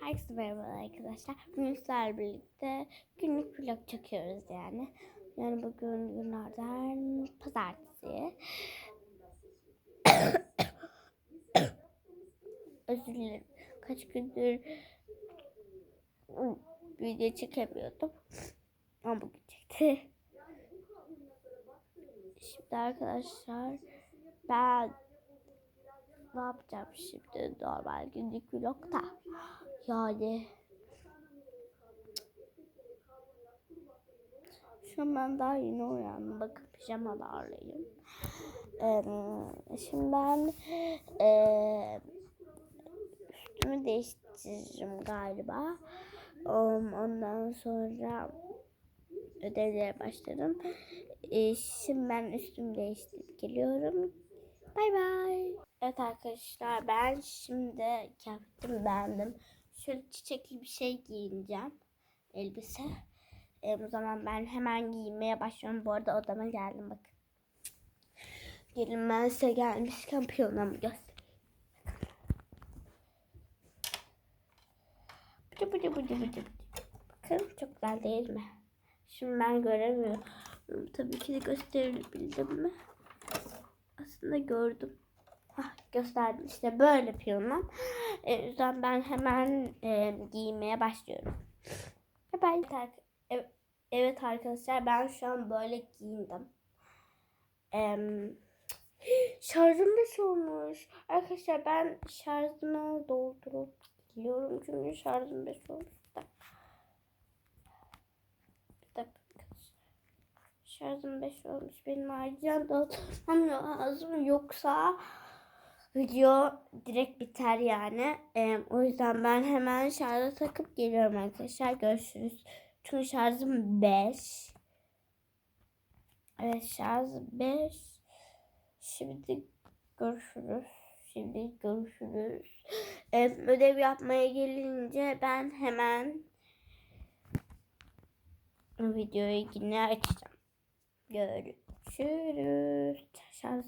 Herkese merhaba arkadaşlar. Bugün birlikte günlük vlog çekiyoruz yani. Yani bugün günlerden pazartesi. Özür dilerim. Kaç gündür video çekemiyordum. Ama bugün çekti. Şimdi arkadaşlar ben ne yapacağım şimdi normal günlük vlogda. Yani şu an ben daha yeni uyandım. Bakın pijamalarlayım. Ee, şimdi ben ee, üstümü değiştireceğim galiba. Ondan sonra ödevlere başlarım. Ee, şimdi ben üstümü değiştirip geliyorum. Bay bay. Evet arkadaşlar ben şimdi kıyafetimi beğendim. Şöyle çiçekli bir şey giyineceğim. Elbise. E, o zaman ben hemen giymeye başlıyorum. Bu arada odama geldim bakın. Gelin ben size gelmişken piyonumu göstereyim. Bıcı bıcı bıcı bıcı. Bakın çok güzel değil mi? Şimdi ben göremiyorum. Tabii ki de gösterebildim mi? Aslında gördüm. Gösterdim işte böyle piyonum. E, o yüzden ben hemen e, giymeye başlıyorum. Bye. Evet, ev- evet arkadaşlar ben şu an böyle giyindim. Em, şarjım beş olmuş. Arkadaşlar ben şarjımı doldurup geliyorum çünkü şarjım beş olmuş. Şarjım 5 olmuş. Benim acilen dağıtmam lazım. Yoksa video direkt biter yani. Ee, o yüzden ben hemen şarja takıp geliyorum arkadaşlar. Görüşürüz. Çünkü şarjım 5. Evet şarjım 5. Şimdi görüşürüz. Şimdi görüşürüz. Ee, ödev yapmaya gelince ben hemen videoyu yine açacağım. Görüşürüz. Şarj